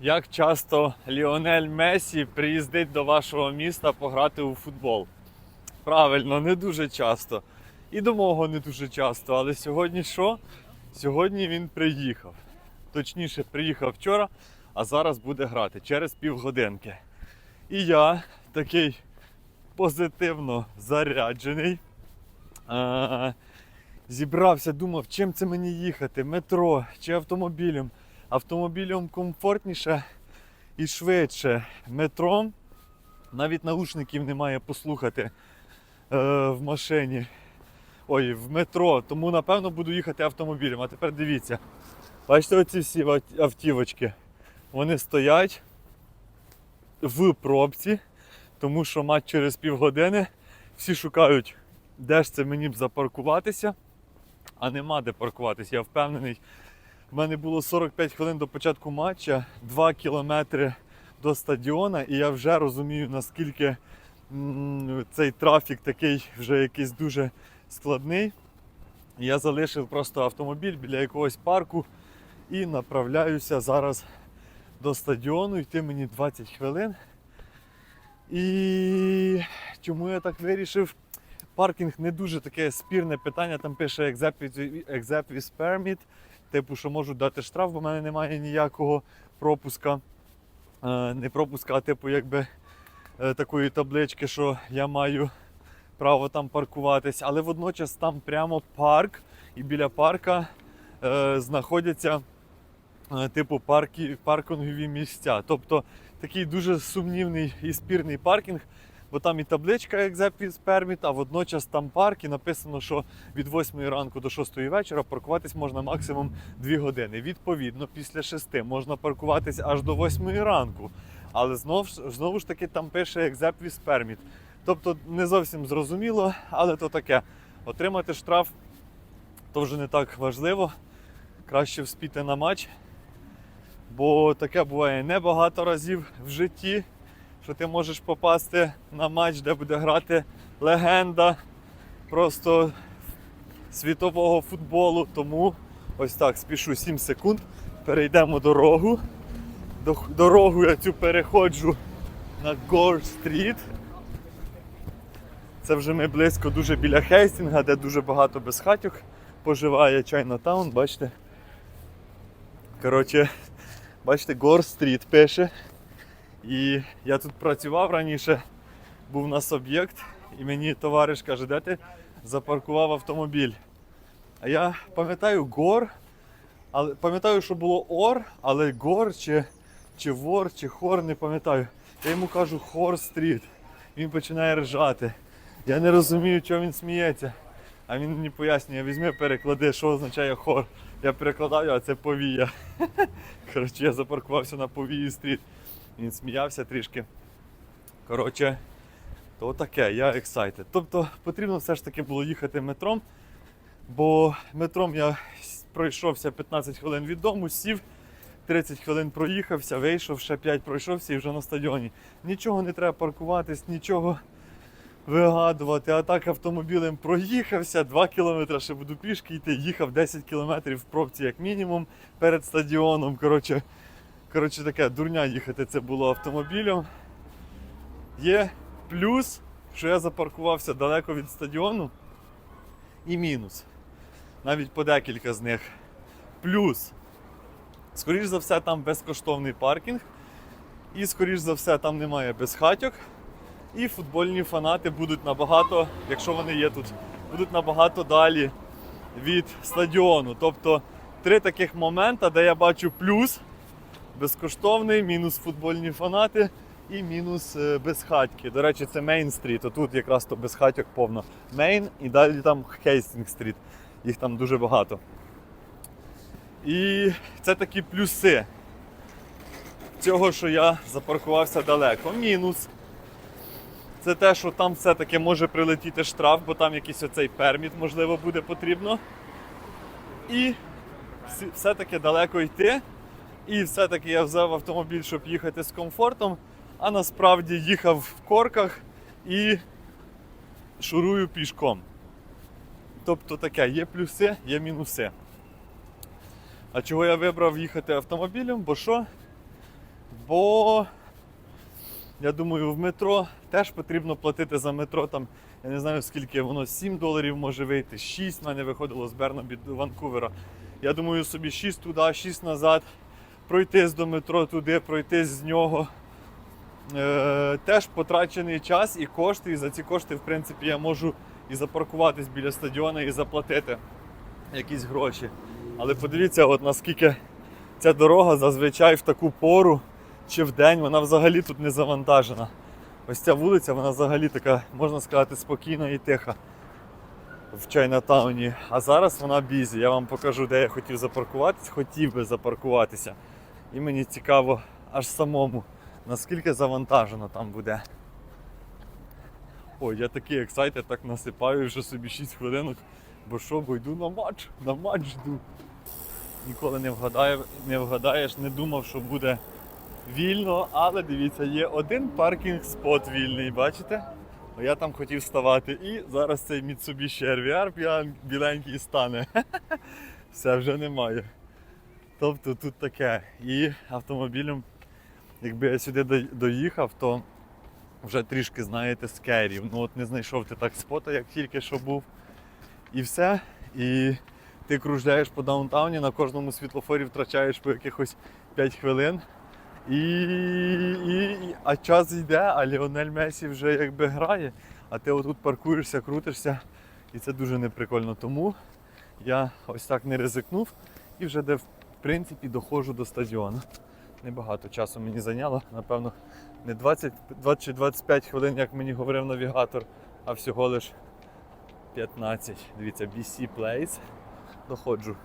Як часто Ліонель Месі приїздить до вашого міста пограти у футбол? Правильно, не дуже часто. І до мого не дуже часто. Але сьогодні що? Сьогодні він приїхав. Точніше, приїхав вчора, а зараз буде грати через півгодинки. І я такий позитивно заряджений. Зібрався, думав, чим це мені їхати, метро чи автомобілем. Автомобілем комфортніше і швидше. Метром навіть наушників немає послухати е, в машині. Ой, в метро. Тому напевно буду їхати автомобілем. А тепер дивіться. Бачите, оці всі автівочки. Вони стоять в пробці, тому що мать через півгодини всі шукають, де ж це мені б запаркуватися, а нема де паркуватися. Я впевнений. В мене було 45 хвилин до початку матча, 2 кілометри до стадіона, і я вже розумію, наскільки цей трафік такий вже якийсь дуже складний. Я залишив просто автомобіль біля якогось парку і направляюся зараз до стадіону. Йти мені 20 хвилин. І чому я так вирішив? Паркінг не дуже таке спірне питання. Там пише Executive Permit, типу, що можуть дати штраф, бо в мене немає ніякого пропуска. Е, Не пропуска, а типу, якби е, такої таблички, що я маю право там паркуватись. Але водночас там прямо парк, і біля парка е, знаходяться е, типу парки, паркінгові місця. Тобто такий дуже сумнівний і спірний паркінг, бо там і табличка Executive Permit, а водночас там парк і написано, що від 8 ранку до 6 вечора паркуватись можна максимум 2 години. Відповідно, після 6 можна паркуватись аж до 8 ранку. Але знову ж, знову ж таки там пише Executive Permit. Тобто не зовсім зрозуміло, але то таке. Отримати штраф то вже не так важливо. Краще вспіти на матч. Бо таке буває небагато разів в житті, що ти можеш попасти на матч, де буде грати легенда просто світового футболу. Тому ось так, спішу 7 секунд. Перейдемо дорогу. Дорогу я цю переходжу на Гор Стріт. Це вже ми близько дуже біля Хейстінга, де дуже багато безхатьок поживає Чайнатаун, бачите. Коротше, бачите, Гор Стріт пише. І я тут працював раніше, був у нас об'єкт, і мені товариш каже, де ти запаркував автомобіль. А я пам'ятаю гор, але пам'ятаю, що було ор, але гор чи, чи вор, чи хор, не пам'ятаю. Я йому кажу хор стріт. Він починає ржати. Я не розумію, чого він сміється. А він мені пояснює, візьми, переклади, що означає хор. Я перекладаю, а це повія. Коротше, я запаркувався на повії стріт. Він сміявся трішки. Коротше, то таке, я excited. Тобто потрібно все ж таки було їхати метром, бо метром я пройшовся 15 хвилин від дому, сів, 30 хвилин проїхався, вийшов, ще 5 пройшовся і вже на стадіоні. Нічого не треба паркуватись, нічого вигадувати. А так автомобілем проїхався, 2 кілометри ще буду пішки йти, їхав 10 кілометрів в пробці як мінімум перед стадіоном. Коротше, коротше таке, дурня їхати це було автомобілем. Є плюс, що я запаркувався далеко від стадіону, і мінус. Навіть по декілька з них. Плюс, скоріш за все, там безкоштовний паркінг. І, скоріш за все, там немає безхатьок. І футбольні фанати будуть набагато, якщо вони є тут, будуть набагато далі від стадіону. Тобто три таких моменти, де я бачу плюс безкоштовний, мінус футбольні фанати і мінус е, безхатьки. До речі, це Мейн стріт. Отут якраз то безхатьок повно. Мейн і далі там Хейстінг стріт. Їх там дуже багато. І це такі плюси цього, що я запаркувався далеко. Мінус. Це те, що там все-таки може прилетіти штраф, бо там якийсь оцей перміт, можливо, буде потрібно. І все-таки далеко йти. І все-таки я взяв автомобіль, щоб їхати з комфортом, а насправді їхав в корках і шурую пішком. Тобто таке, є плюси, є мінуси. А чого я вибрав їхати автомобілем? Бо що? Бо я думаю, в метро теж потрібно платити за метро. Там я не знаю скільки воно 7 доларів може вийти, 6 в мене виходило з Бернабі до Ванкувера. Я думаю, собі 6 туди, 6 назад, пройтись до метро туди, пройтись з нього. Е, теж потрачений час і кошти. І за ці кошти, в принципі, я можу і запаркуватись біля стадіону і заплатити якісь гроші. Але подивіться, от наскільки ця дорога зазвичай в таку пору чи в день вона взагалі тут не завантажена. Ось ця вулиця, вона взагалі така, можна сказати, спокійна і тиха в Чайнатауні. А зараз вона бізі. Я вам покажу, де я хотів запаркуватися, хотів би запаркуватися. І мені цікаво аж самому, наскільки завантажено там буде. Ой, я такий ексайтед, так насипаю вже собі 6 хвилинок, бо що, бо йду на матч, на матч йду. Ніколи не, вгадає, не вгадаєш, не думав, що буде вільно, але дивіться, є один паркінг спот вільний, бачите? Я там хотів ставати і зараз цей Mitsubishi RVR біленький стане. Все вже немає. Тобто тут таке. І автомобілем, якби я сюди доїхав, то вже трішки, знаєте, скерів. Ну от не знайшов ти так спота, як тільки що був. І все. І ти кружляєш по даунтауні, на кожному світлофорі втрачаєш по якихось 5 хвилин. І, і, і, а час йде, а Ліонель Месі вже якби грає, а ти отут паркуєшся, крутишся, і це дуже неприкольно. Тому я ось так не ризикнув і вже де в принципі доходжу до стадіону. Небагато часу мені зайняло, напевно, не 20, 20 чи 25 хвилин, як мені говорив навігатор, а всього лиш 15. Дивіться, BC Place. Доходжу.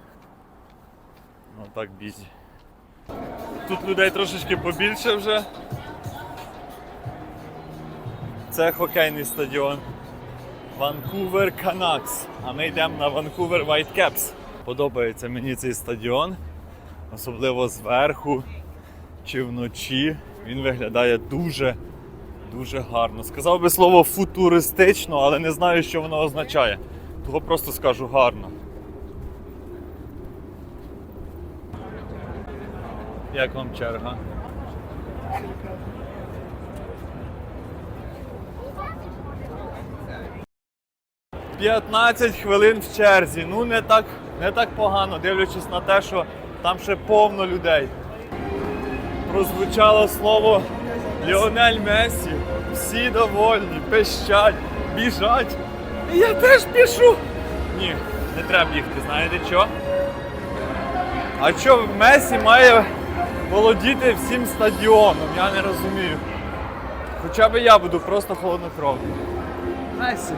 Ну так бізі. Тут людей трошечки побільше вже. Це хокейний стадіон. Ванкувер Canucks. А ми йдемо на Ванкувер Whitecaps. Подобається мені цей стадіон, особливо зверху чи вночі. Він виглядає дуже, дуже гарно. Сказав би слово футуристично, але не знаю, що воно означає. Того просто скажу гарно. Як вам черга? П'ятнадцять хвилин в черзі. Ну не так, не так погано, дивлячись на те, що там ще повно людей. Прозвучало слово Ліонель Месі. Всі довольні, пищать, біжать. І я теж пішу. Ні, не треба бігти, знаєте що? А що Месі має володіти всім стадіоном? Я не розумію. Хоча б я буду просто холоднокровним. Месі.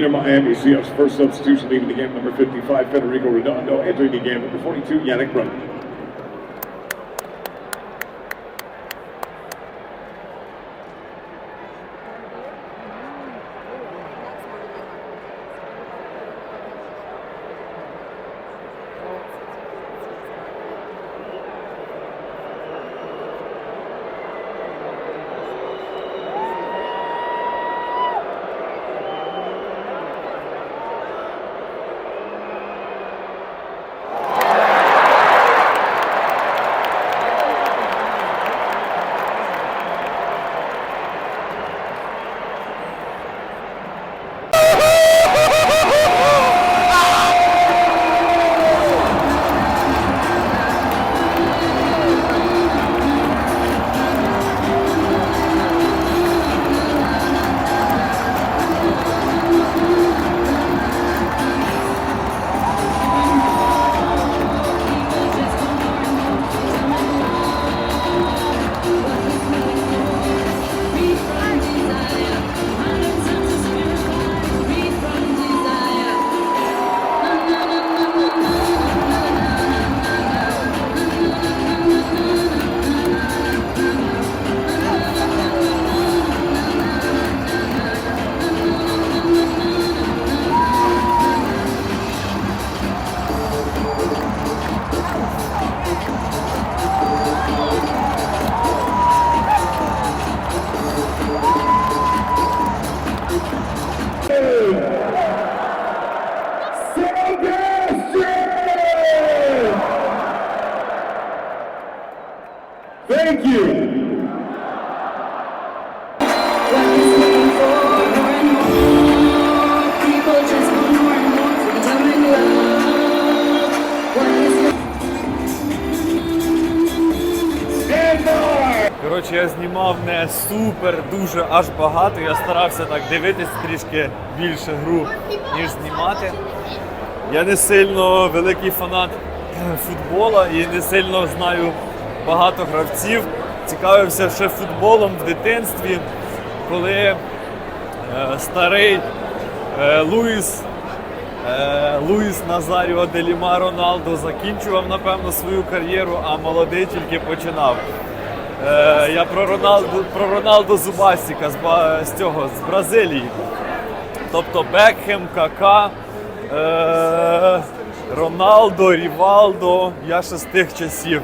Inter Miami CF's first substitution leaving the game, number 55, Federico Redondo, entering the game, number 42, Yannick Brunner. And more. Коротше, я знімав не супер дуже аж багато. Я старався так дивитись трішки більше гру, ніж знімати. Я не сильно великий фанат футбола і не сильно знаю багато гравців. Цікавився ще футболом в дитинстві, коли е, старий е, Луїс, е, Луїс Назаріо Деліма Роналдо закінчував, напевно, свою кар'єру, а молодий тільки починав. Е, я про Роналду, про Роналду Зубасіка з, з цього з Бразилії. Тобто Бекхем, Кака, е, Роналдо, Рівалдо. Я ще з тих часів.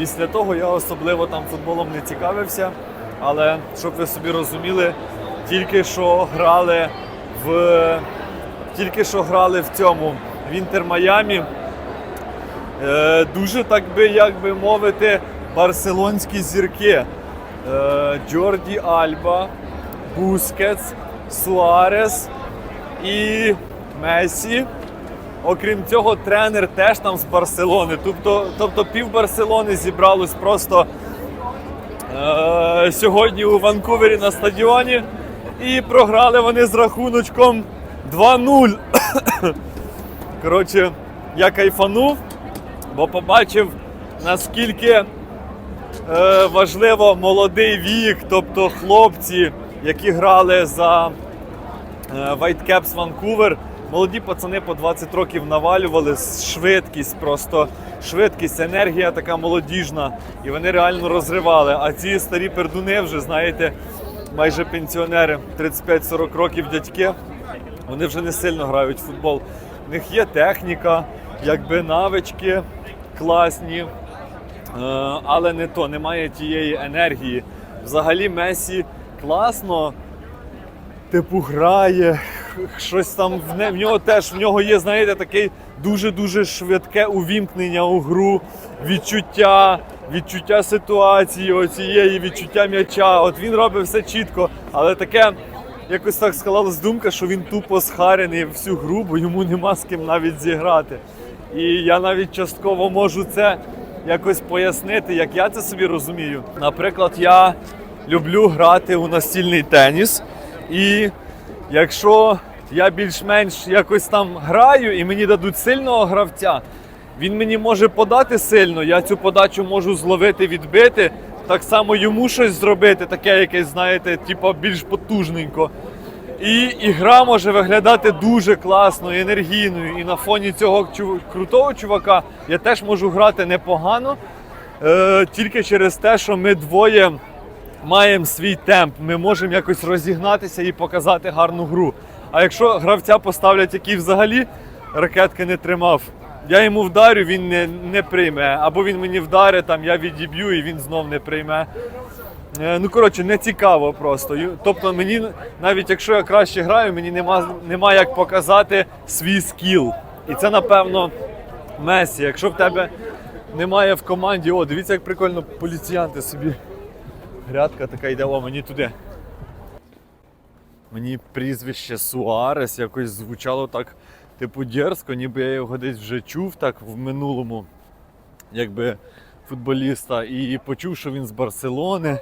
Після того я особливо там футболом не цікавився. Але щоб ви собі розуміли, тільки що грали в тільки що грали в цьому в Інтер Майамі. Е, дуже так би, як би мовити, барселонські зірки. Е, Джорді Альба, Бускетс, Суарес і Месі. Окрім цього, тренер теж там з Барселони. Тобто, тобто пів Барселони зібралось просто е, сьогодні у Ванкувері на стадіоні. І програли вони з рахуночком 2-0. Коротше, я кайфанув, бо побачив, наскільки е, важливо молодий вік, тобто хлопці, які грали за е, Whitecaps Vancouver. Молоді пацани по 20 років навалювали, швидкість, просто швидкість, енергія така молодіжна. І вони реально розривали. А ці старі пердуни вже, знаєте, майже пенсіонери, 35-40 років дядьки, вони вже не сильно грають в футбол. У них є техніка, якби навички класні, е, але не то, немає тієї енергії. Взагалі Месі класно типу, грає, щось там в, не, в нього теж в нього є, знаєте, такий дуже-дуже швидке увімкнення у гру, відчуття, відчуття ситуації, оцієї, відчуття м'яча. От він робить все чітко, але таке. Якось так склалась думка, що він тупо схарений всю гру, бо йому нема з ким навіть зіграти. І я навіть частково можу це якось пояснити, як я це собі розумію. Наприклад, я люблю грати у настільний теніс, і якщо я більш-менш якось там граю і мені дадуть сильного гравця, він мені може подати сильно, я цю подачу можу зловити, відбити. Так само йому щось зробити, таке якесь, знаєте, типу більш потужненько. І ігра може виглядати дуже класно, енергійною. І на фоні цього чу- крутого чувака я теж можу грати непогано. Е, тільки через те, що ми двоє маємо свій темп, ми можемо якось розігнатися і показати гарну гру. А якщо гравця поставлять, який взагалі ракетки не тримав, я йому вдарю, він не, не прийме. Або він мені вдарить, там я відіб'ю і він знов не прийме. Е, Ну, коротше, не цікаво просто. Тобто, мені навіть якщо я краще граю, мені нема, нема як показати свій скіл. І це, напевно, Месі. Якщо в тебе немає в команді, о, дивіться, як прикольно поліціянти собі. Грядка така йде, о, мені туди. Мені прізвище Суарес якось звучало так, типу, дерзко, ніби я його десь вже чув так в минулому, якби футболіста, і почув, що він з Барселони.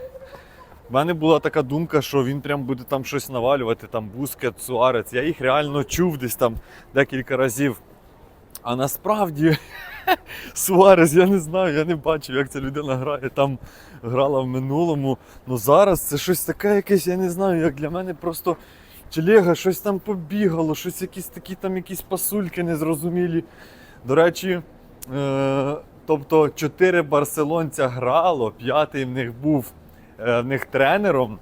У мене була така думка, що він прям буде там щось навалювати, там Бускет, Суарец. Я їх реально чув десь там декілька разів. А насправді Суарес, я не знаю, я не бачив, як ця людина грає. Там грала в минулому. Ну зараз це щось таке якесь, я не знаю, як для мене просто Челега, щось там побігало, щось якісь такі там якісь пасульки незрозумілі. До речі, е, тобто чотири барселонця грало, п'ятий в них був е, в них тренером.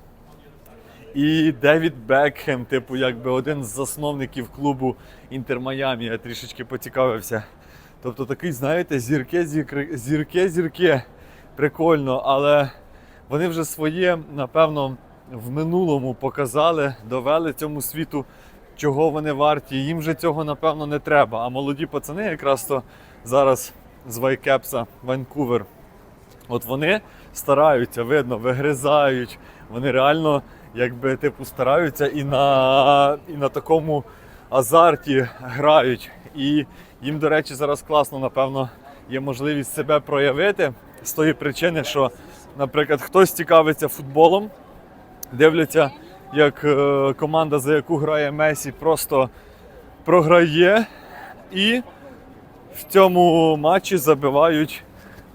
І Девід Бекхем, типу, якби один з засновників клубу Інтер Майамі, я трішечки поцікавився. Тобто такий, знаєте, зірке, зірке, зірке, зірке. Прикольно, але вони вже своє, напевно, в минулому показали, довели цьому світу, чого вони варті. Їм же цього, напевно, не треба. А молоді пацани якраз то зараз з Вайкепса, Ванкувер. От вони стараються, видно, вигризають. Вони реально, якби типу, стараються і на, і на такому азарті грають. І їм, до речі, зараз класно, напевно, є можливість себе проявити з тої причини, що, наприклад, хтось цікавиться футболом, дивляться, як е, команда, за яку грає Месі, просто програє, і в цьому матчі забивають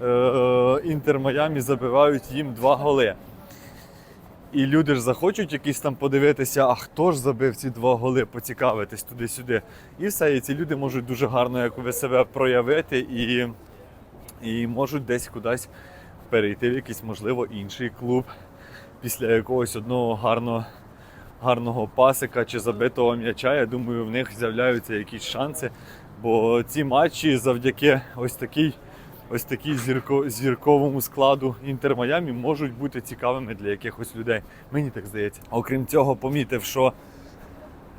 е, Інтер Майамі забивають їм два голи. І люди ж захочуть якісь там подивитися, а хто ж забив ці два голи, поцікавитись туди-сюди. І все, і ці люди можуть дуже гарно якби себе проявити і, і можуть десь кудись перейти в якийсь, можливо, інший клуб після якогось одного гарного, гарного пасика чи забитого м'яча. Я думаю, в них з'являються якісь шанси. Бо ці матчі завдяки ось такій ось такій зірко, зірковому складу Інтер Майамі можуть бути цікавими для якихось людей. Мені так здається. Окрім цього, помітив, що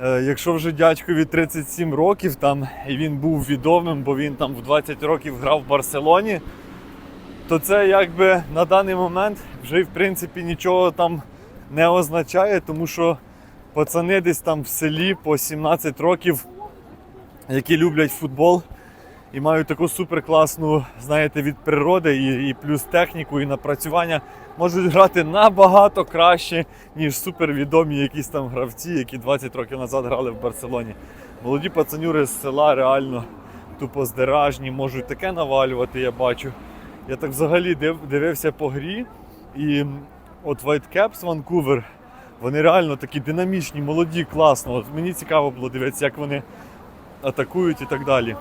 е, якщо вже дядькові 37 років там, і він був відомим, бо він там в 20 років грав в Барселоні, то це якби на даний момент вже в принципі нічого там не означає, тому що пацани десь там в селі по 17 років, які люблять футбол і мають таку суперкласну, знаєте, від природи і, і плюс техніку, і напрацювання, можуть грати набагато краще, ніж супервідомі якісь там гравці, які 20 років назад грали в Барселоні. Молоді пацанюри з села реально тупо здиражні, можуть таке навалювати, я бачу. Я так взагалі див, дивився по грі, і от Whitecaps Vancouver, вони реально такі динамічні, молоді, класно. От мені цікаво було дивитися, як вони атакують і так далі.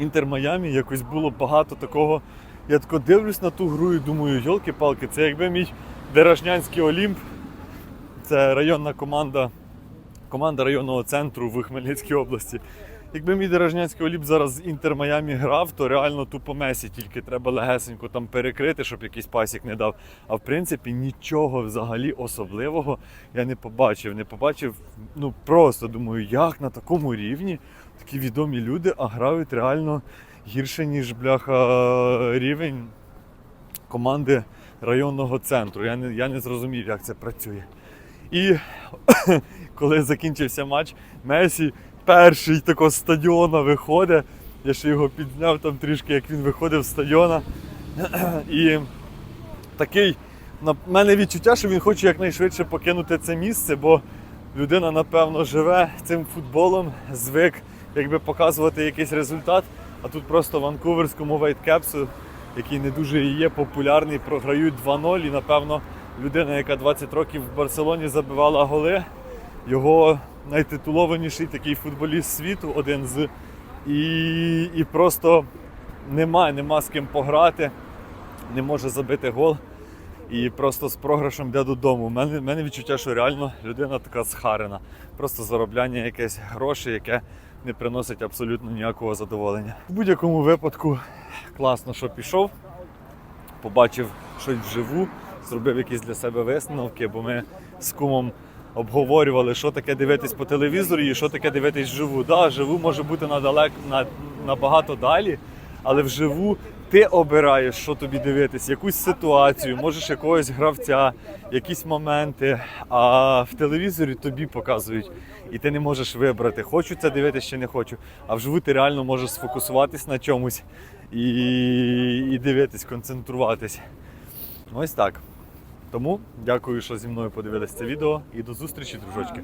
Інтер Майамі якось було багато такого. Я тако дивлюсь на ту гру і думаю, йолки-палки, це якби мій Деражнянський Олімп. Це районна команда, команда районного центру в Хмельницькій області. Якби мій Дорожнянський Оліп зараз з Інтер Майамі грав, то реально тупо Месі, тільки треба легесенько там перекрити, щоб якийсь пасік не дав. А в принципі нічого взагалі особливого я не побачив. Не побачив, ну просто думаю, як на такому рівні такі відомі люди, а грають реально гірше, ніж бляха рівень команди районного центру. Я не, я не зрозумів, як це працює. І коли закінчився матч, Месі перший тако з стадіона виходить. Я ще його підзняв там трішки, як він виходив з стадіона. І такий, на мене відчуття, що він хоче якнайшвидше покинути це місце, бо людина, напевно, живе цим футболом, звик якби показувати якийсь результат. А тут просто ванкуверському вейткепсу, який не дуже є популярний, програють 2-0. І напевно людина, яка 20 років в Барселоні забивала голи, його найтитулованіший такий футболіст світу, один з. І, і просто нема, нема з ким пограти, не може забити гол. І просто з програшем йде додому. У мене, мене відчуття, що реально людина така схарена. Просто заробляння якесь грошей, яке не приносить абсолютно ніякого задоволення. В будь-якому випадку класно, що пішов, побачив щось вживу, зробив якісь для себе висновки, бо ми з кумом обговорювали, що таке дивитись по телевізорі і що таке дивитись вживу. Да, живу може бути надалек, на, набагато далі, але вживу ти обираєш, що тобі дивитись, якусь ситуацію, можеш якогось гравця, якісь моменти. А в телевізорі тобі показують, і ти не можеш вибрати, хочу це дивитися чи не хочу. А вживу ти реально можеш сфокусуватись на чомусь і, і дивитись, концентруватись. Ось так. Тому дякую, що зі мною подивились це відео і до зустрічі, дружочки.